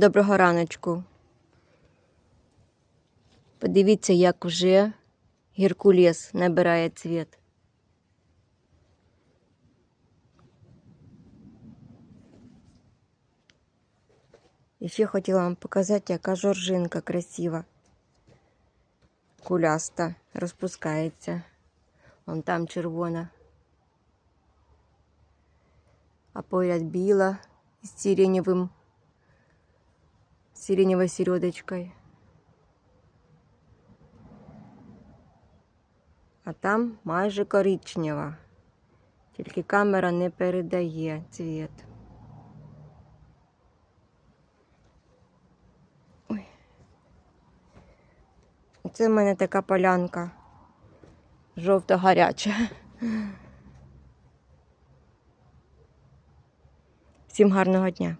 Доброго раночку. Подивіться, як вже геркулес набирає цвіт. І ще хотіла вам показати, яка жоржинка красива. Куляста розпускається. Вон там червона. А поряд біла з сиреневим, сиреневой середочкой. А там майже коричнева. Тільки камера не передає цвіт. Ой. Це в мене така полянка жовто-гаряча. Всім гарного дня!